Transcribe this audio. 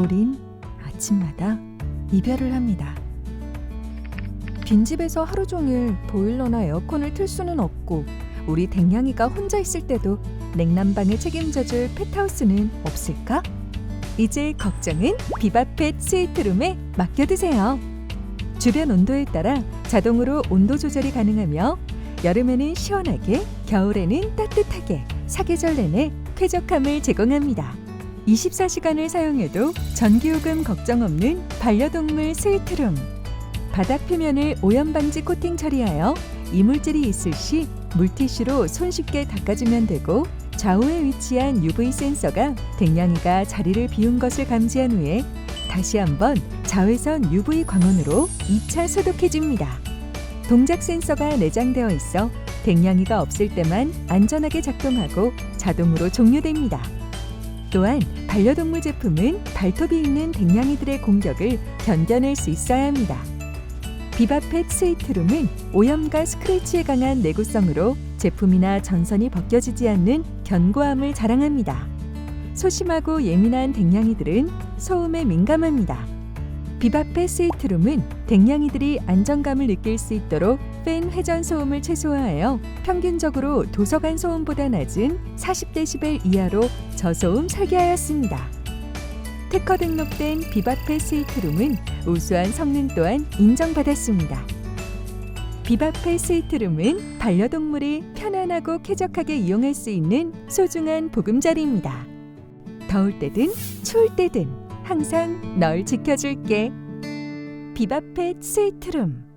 우린 아침마다 이별을 합니다. 빈집에서 하루 종일 보일러나 에어컨을 틀 수는 없고 우리 댕냥이가 혼자 있을 때도 냉난방을 책임져줄 펫하우스는 없을까? 이제 걱정은 비바펫 스위트룸에 맡겨두세요. 주변 온도에 따라 자동으로 온도 조절이 가능하며 여름에는 시원하게, 겨울에는 따뜻하게 사계절 내내 쾌적함을 제공합니다. 24시간을 사용해도 전기요금 걱정 없는 반려동물 스위트룸. 바닥 표면을 오염 방지 코팅 처리하여 이물질이 있을 시 물티슈로 손쉽게 닦아주면 되고 좌우에 위치한 UV 센서가 댕냥이가 자리를 비운 것을 감지한 후에 다시 한번 자외선 UV 광원으로 2차 소독해줍니다. 동작 센서가 내장되어 있어 댕냥이가 없을 때만 안전하게 작동하고 자동으로 종료됩니다. 또한 반려동물 제품은 발톱이 있는 댕냥이들의 공격을 견뎌낼 수 있어야 합니다. 비바펫 스위트룸은 오염과 스크래치에 강한 내구성으로 제품이나 전선이 벗겨지지 않는 견고함을 자랑합니다. 소심하고 예민한 댕냥이들은 소음에 민감합니다. 비바페 스위트룸은 댕냥이들이 안정감을 느낄 수 있도록 팬 회전 소음을 최소화하여 평균적으로 도서관 소음보다 낮은 40데시벨 이하로 저소음 설계하였습니다. 특허 등록된 비바페 스위트룸은 우수한 성능 또한 인정받았습니다. 비바페 스위트룸은 반려동물이 편안하고 쾌적하게 이용할 수 있는 소중한 보금자리입니다. 더울 때든 추울 때든 항상 널 지켜줄게. 비바펫 스위트룸